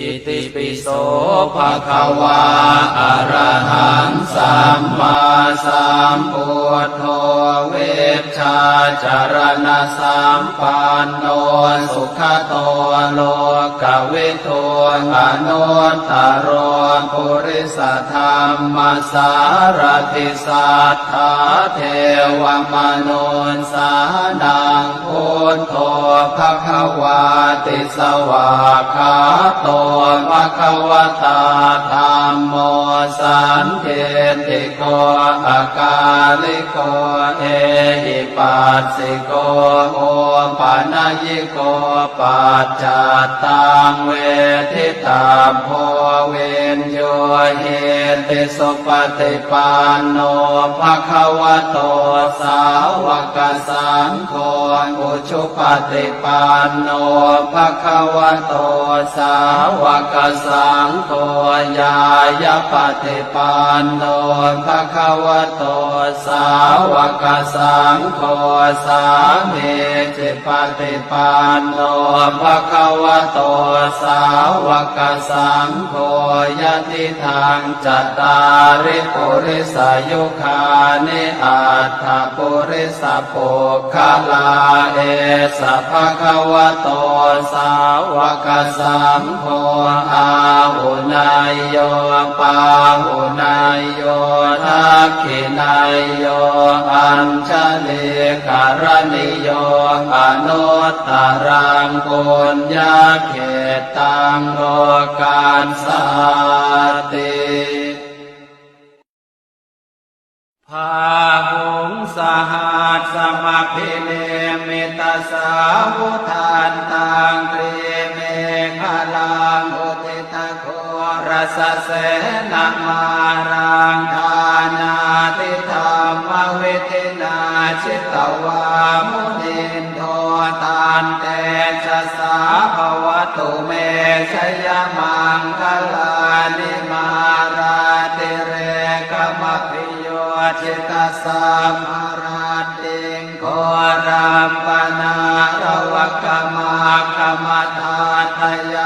อิติปิโสภะคะวาอะระหังสัมมาสัมพุทโธ ชาจารณะสัมปันโนสุขโตโลกวิทูอนุตตรโรปุริสธรรมสารติสัทธาเทวมนุนสานังพุทโธภะควาติสวาคาโตภะควตาธรรมโม สันเทติโกอาการิโกเอหิปัสสิโกโอปานายิโกปัจจัตตังเวทิตาโพเวนโยเหติสุปฏิปันโนภะคะวะโตสาวกสังโฆอุชุปฏิปันโนภะคะวะโตสาวกสังโฆยายาปฏิปันโนภะคะวะโตสาวกสังโฆสามีจิปฏิปันโนภะคะวะโตสาวกสังโฆยะติทางจัตตาริปุริสายุคานิอัตถปุริสปุคลาเอสะภะคะวะโตสาวกสังโฆอาหุนายโยปาหุนายโยทักขินายโยอัญชลิการณิโยอนุตตรังปุญญาเขตตังโลกาสาติพาหุงสหัสสมพิเลมิตาสาวุท สเสนามารังทานาติธรรมเวทินาชิตวามุนินโทตานเตชะสาภวตุเมชยมังคลานิมาราติเรกมพิโยจิตสามาราติงโครามปนาระวกมาคมตาทย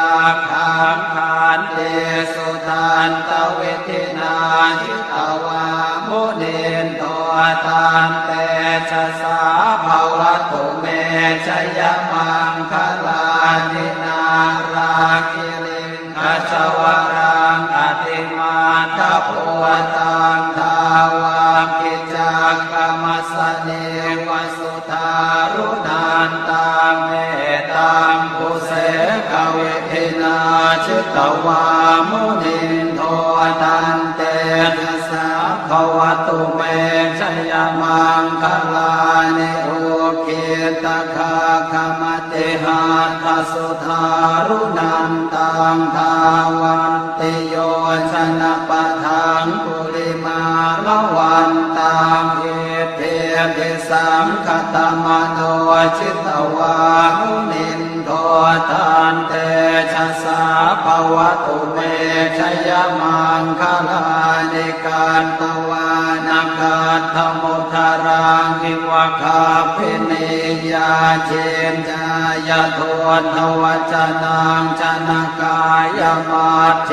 วตุเมชยมังคลานิโอเกตคาคมติหาทสุทารุนันตังทาวันติโยชนะปะทังปุริมาลวันตังเอเทเทสังคตมโนชิต เวชยมังคลานิการตว คิวะคาพินิยาเจนจายโทนทวจนังชนะกายมาเจ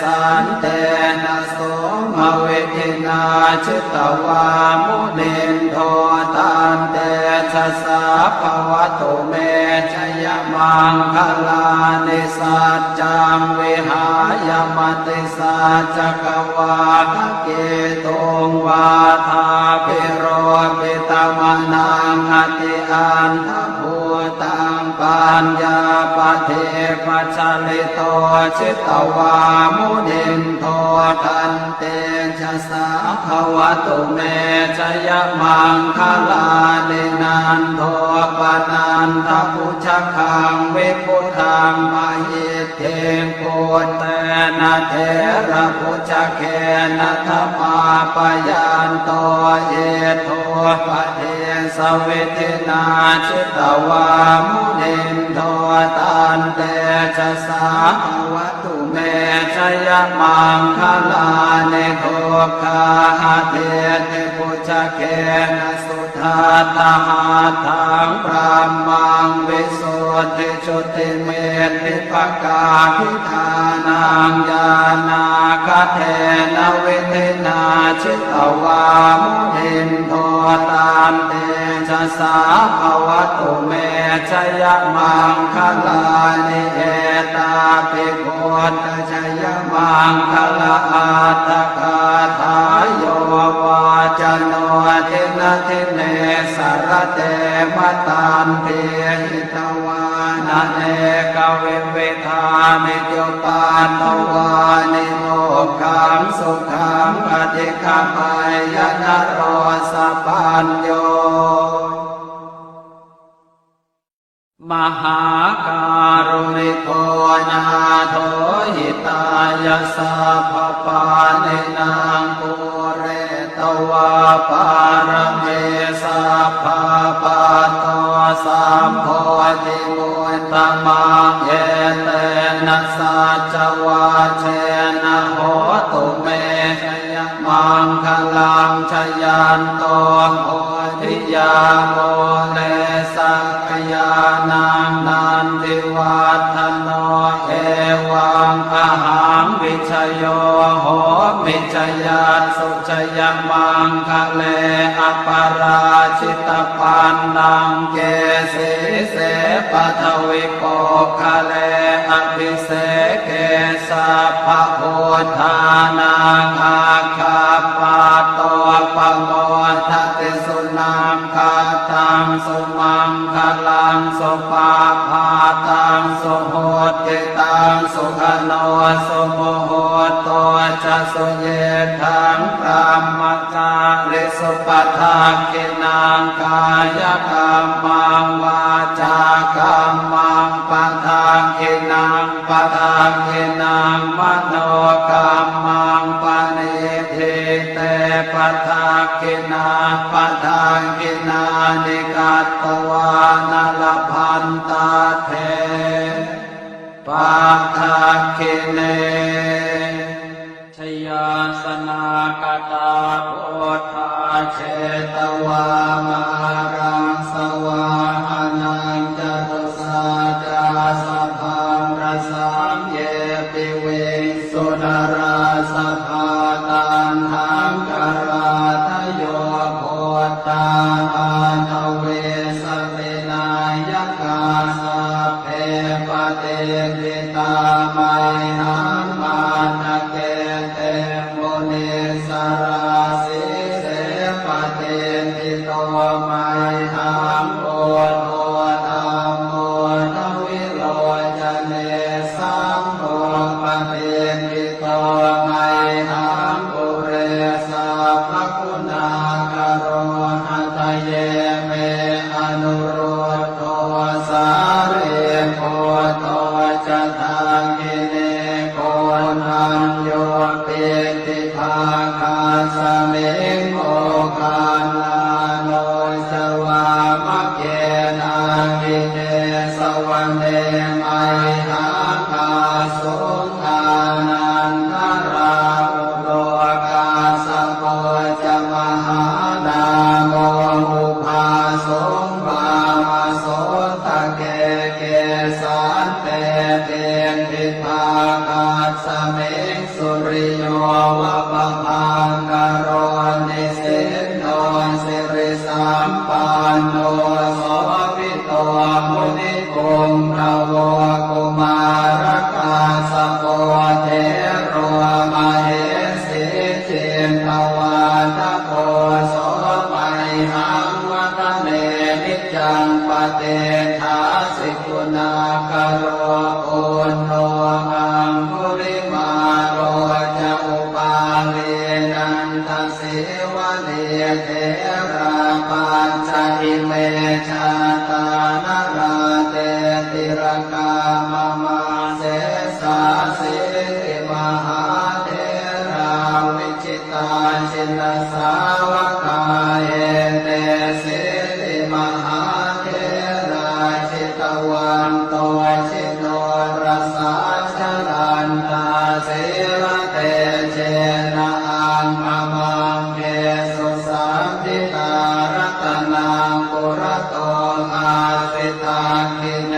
สันเตนะโสมเวทินาชิตวามุนินโทตันเตชะสาภวตุเมชยมังคลานิสัจจังวิหายมติสัจกวาทเกตุงวาทาภิโร ปิตมนังอติอันทภูตังปัญญาปเทปัจลิโตชิตวามุนินโทตันเตชะสาภวตุเมชยมังคลาเนนันโทปนันทพุชคังเวพุทังมาหิ เทงโกเตนะเทระพุชเคนะธมาปยันโตเยโทปเทสเวทินาชิตวามุนินโทตันเตชะสาภวตุเมชยมังคลาเนโทคาหเทเทพุชเคนะสุ ททัตตหาทังพระมังวิสุทธิชุติเมติปกาพิธานังญาณาคเทนเวเทนาชิตวามุนินโทตานเตชะสาภวตุเมชยมังคลานิเอตาภิกขุตชยมังคลาอาตา นเทหิตวานะเนกเวเวทามิจุปานตวานิโมขังสุขังปฏิฆามายนโรสปัญโยมหาการุณิโกนาโทหิตายาสัพพปาเนนา ยานังนันติวัฒโนเอวังอาหังวิชโยโหมิชยันสุชยมังคะเลอปาราชิตปันนังเกสิเสปัทวิโปคะเลอภิเสเกสัพพะโพธานังอา เยทังพระมจาริสุปทากินางกายกรรมังวาจากรรมังปะทากินางปะทากินางมโน ม เวนันทสิวะเนเทราปัญจอิเมชาตานาราเตติรกามมาเสสาสิติมหาเทราวิจิตาชินสา ทาคิเน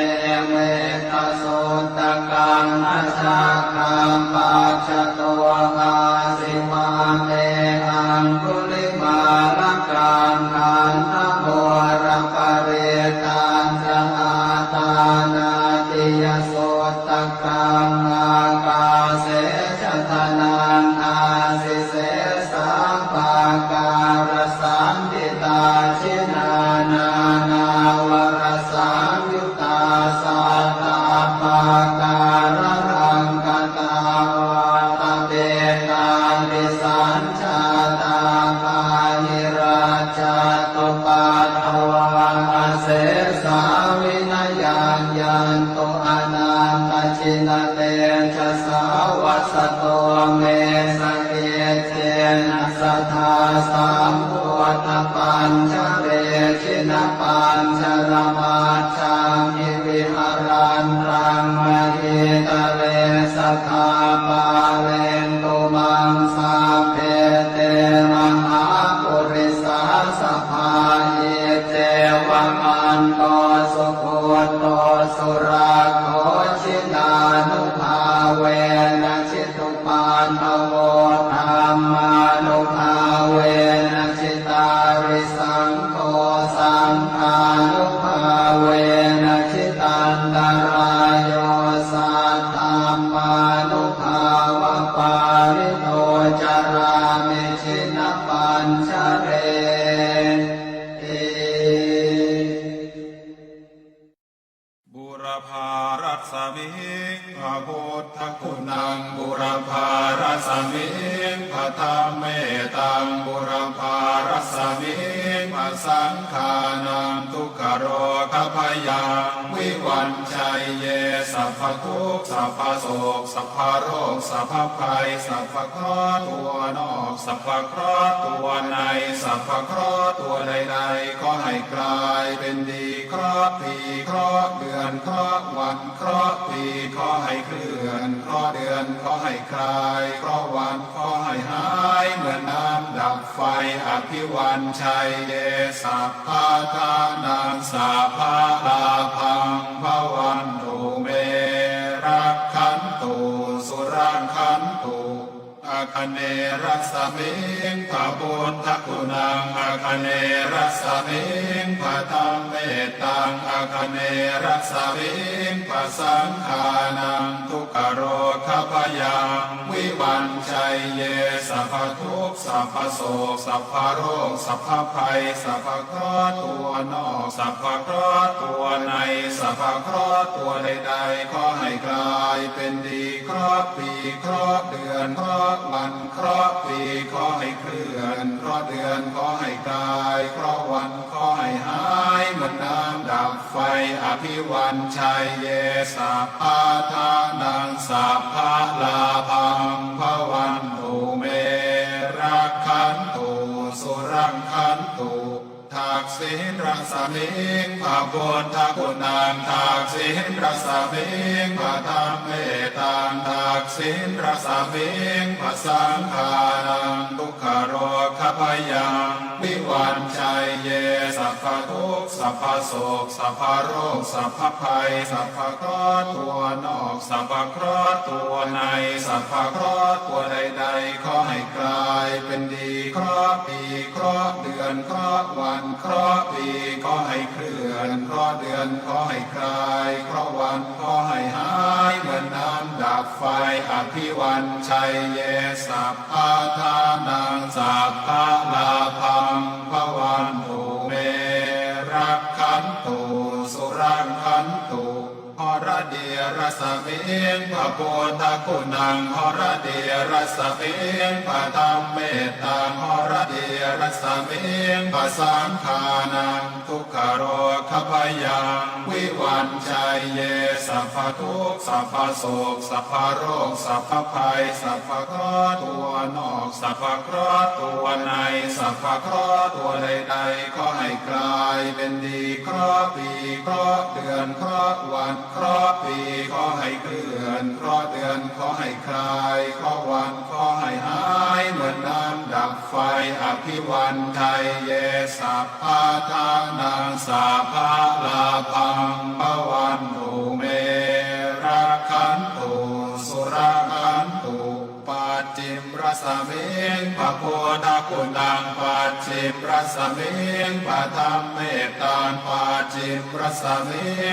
าติสั โคโตสุรา งพระธรรมเมตังบุรพารสมิงพระสังขานังทุกขโรคพยา วันชัยเยสัพพทุกสัพพโศกสัพพโรคสัพพภัยสัพพเคราะห์ตัวนอกสัพพเคราะห์ตัวในสัพพเคราะห์ตัวใดๆก็ให้กลายเป็นดีเคราะห์ปีเคราะห์เดือนเคราะห์วันเคราะห์ปีขอให้เคลื่อนเคราะห์เดือนขอให้คลายเคราะห์วันขอให้หายเหมือนน้ำดับไฟอภิวันชัยเยสัพพาทานังสัพพา เนรัสมิงพระบุญทคุณังอาคเนรัสมิงพระธรรมเมตตังอาคเนรัสมิงพระสังฆานังทุกขโรคพยังวิวันชัยเยสัพพทุกสัพพโศกสัพพโรคสัพพภัยสัพพคราตัวนอกสัพพคราตัวในสัพพคราตัวใดๆขอให้กลายเป็นดีคราะห์ปีคราะห์เดือนคราะห์วันเคราะห์ปีขอให้เคลื่อนเคราะห์เดือนขอให้กายเคราะห์วันขอให้หายเหมือนน้ำดับไฟอภิวันชัยเยสัพพาทานังสัพพาลาพังพวัน ทักษิณรัศมิงพระพุทธคุณันทักสินรัศมิงพระธรรมเมตตังทักสินรัศมิงพระสังฆานังทุกขโรคพยังวิววันชัยเย สัพพทุกสัพพโศกสัพพโรค สัพพภัย สัพพเคราะห์ตัวนอก สัพพเคราะห์ตัวใน สัพพเคราะห์ตัวใดๆขอให้กลายเป็นดีเคราะห์ปีเคราะห์เดือนเคราะห์วันเคราะห์ปีขอให้เคลื่อนเคราะห์เดือนขอให้คลายเคราะห์วันขอให้หายเหมือนน้ำดับไฟอภิวันชัยเยสัพพาทานังสัพพาลาพัง ภ รสมิงพระโพธคุณังหรเดียรสมิงพระธรรมเมตตังหรเดียรสมิงพระสังฆานังทุกขโรคพยังวิวันชัยเยสัพพทุกสัพพโศกสัพพโรคสัพพภัยสัพพเคราะห์ตัวนอกสัพพเคราะห์ตัวในสัพพเคราะห์ตัวใดๆขอให้กลายเป็นดีเคราะห์ปีเคราะห์เดือนเคราะห์วันเคราะห์ราะห์ปีขอให้เคลื่อนเคราะห์เดือนขอให้คลายเคราะห์วันขอให้หายเหมือนน้ำดับไฟอภิวันไทยเยสัพพาทานังสาภาลาพังภวันตุเมรักขันตุสุรคันตุปัจจิมรสเมงพระโพธคุณังป จิมรสเมงปะธรรมเมตตานปัจจิมรสเม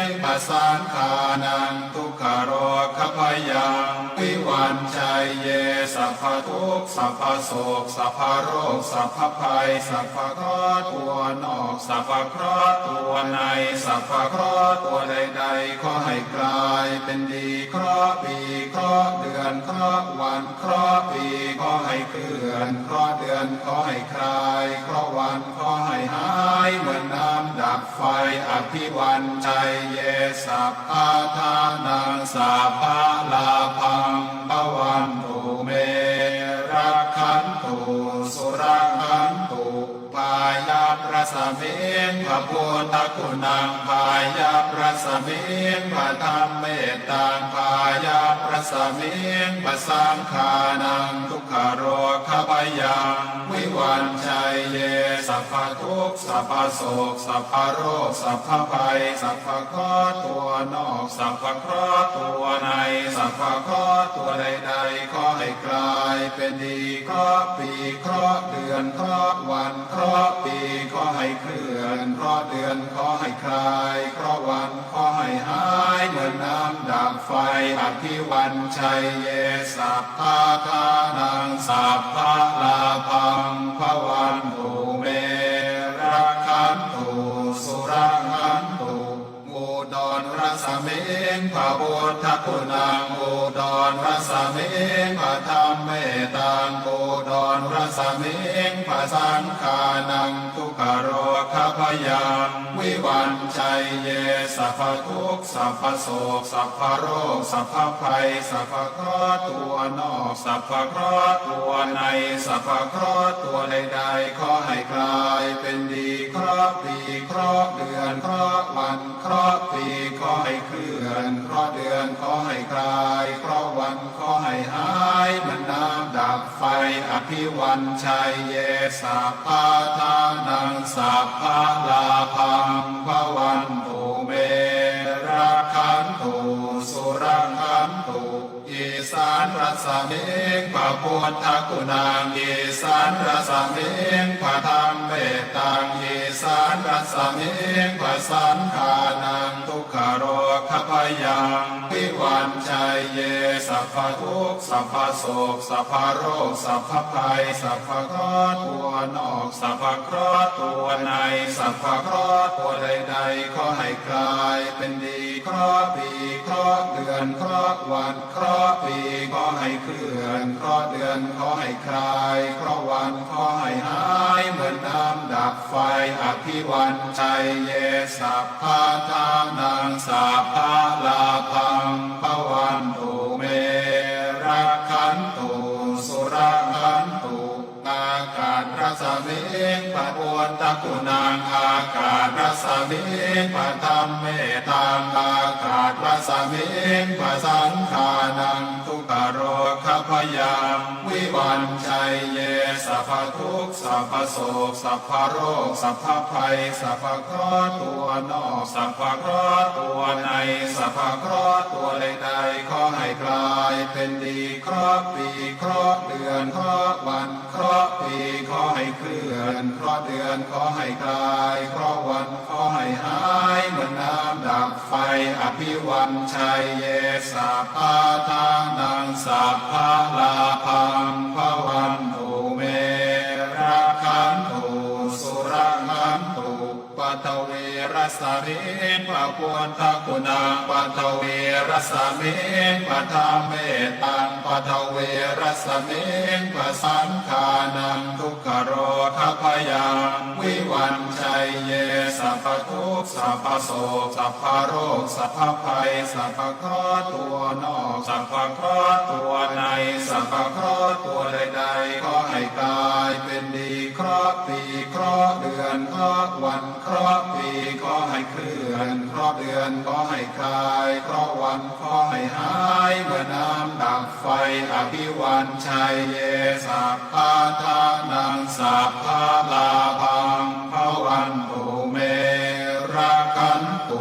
งปะสังขานังทุกขโรคพยังปิ วันชัยเยสัพพทุกสัพพโศกสัพพโรคสัพพภัยสัพพเคราะห์ตัวนอกสัพพเคราะห์ตัวในสัพพเคราะห์ตัวใดๆขอให้กลายเป็นดีเคราะห์ปีเคราะห์เดือนเคราะห์วันเคราะห์ปีขอให้เคลื่อนเคราะห์เดือนขอให้คลายเคราะห์วันขอให้หายเหมือนน้ำดับไฟอภิวันชัยเยสัพพาทานังสัพพาลาพัง ภ สเมงพระโพธคุณังปายาประสเมงพระธรรมเมตตาปายาประสเมงพระสังขานังทุกขโรคพยังวิวันชัยเยสัพพทุกสัพพโศกสัพพโรคสัพพภัยสัพพเคราะห์ตัวนอกสัพพเคราะห์ตัวในสัพพเคราะห์ตัวใดๆขอให้กลายเป็นดีเคราะห์ปีเคราะห์เดือนเคราะห์วันเคราะห์ปีขอให้เคลื่อนเคราะเดือนขอให้คลายเคราะวันขอให้หายเหมือนน้ำดับไฟอภิวันชัยเยสัพพาทานังสัพพะลาพังภวันตุเมรักขันตุสุรักขันตุอุดรรสเมงพระพุทธคุณังอุดรรสเมงพระธรรมเมตตังอุด รรสเมงพระสังขานังทุกขโร พยังวิวันชัยเยสัพพทุกสัพพโศกสัพพโรคสัพพภัยสัพพเคราะห์ตัวนอกสัพพเคราะห์ตัวในสัพพเคราะห์ตัวใดๆขอให้กลายเป็นดีเคราะห์ปีเคราะห์เดือนเคราะห์วันเคราะห์ปีขอให้เคลื่อนเคราะห์เดือนขอให้คลายเคราะห์วันขอให้หายมันน้ำดับไฟอภิวันชัยเยสัพพทานังสัพพะลาพังพวันตุเมรักขันตุสุรักขันตุอิสานรัสเมงพระพุทธกุณังอิสานรัสเมงพระ เมตังอีสานรัสเมงพระสังขานังทุกขโรคพยังวิวันชัยเยสัพพทุกสัพพโศกสัพพโรคสัพพภัยสัพพคราตัวนอกสัพพคราตัวในสัพพคราตัวใดๆขอให้กลายเป็นดีคราะห์ปีคราะห์เดือนคราะห์วันคราะห์ปีขอให้เคลื่อนคราะห์เดือนขอให้คลายคราะห์วันขอให้หาย นน้ำดับไฟอภิวันชัยเยสัพพาทานังสัพพะลาพังภวันตุเมรักขันตุสุรักขันตุอากาศรัสเมงพระพุทธคุณังอากาศรัสเมงพระธรรมเมตังอากาศรัสเมงพระสังขานังทุกขโรคพยังวิวันชัยเย สัพพทุกสัพพโศกสัพพโรคสัพพภัยสัพพเคราะห์ตัวนอกสัพพเคราะห์ตัวในสัพพเคราะห์ตัวใดๆขอให้กลายเป็นดีเคราะห์ปีเคราะห์เดือนเคราะห์วันเคราะห์ปีขอให้เคลื่อนเคราะห์เดือนขอให้กลายเคราะห์วันขอให้หายเหมือนน้ำดับไฟอภิวันชัยเยสัพพาทานังสัพพลาพังภวันตุ รสเมงพระพุทธคุณังปัทเวรสเมงพระธรรมเมตังปัทเวรสเมงพระสังขานังทุกขโรคพยังวิวันชัยเย กสัพพโสสัพพโรคสัพพภัยสัพพคราตัวนอกสัพพคราตัวในสัพพคราตัวใดๆก็ให้กลายเป็นดีคราปีคราเดือนคราวันคราปีก็ให้เคลื่อนคราเดือนก็ให้คลายคราวันก็ให้หายเมื่อน้ำดับไฟอภิวันชัยเยสัพพาทานังสัพพาลาพังภวัน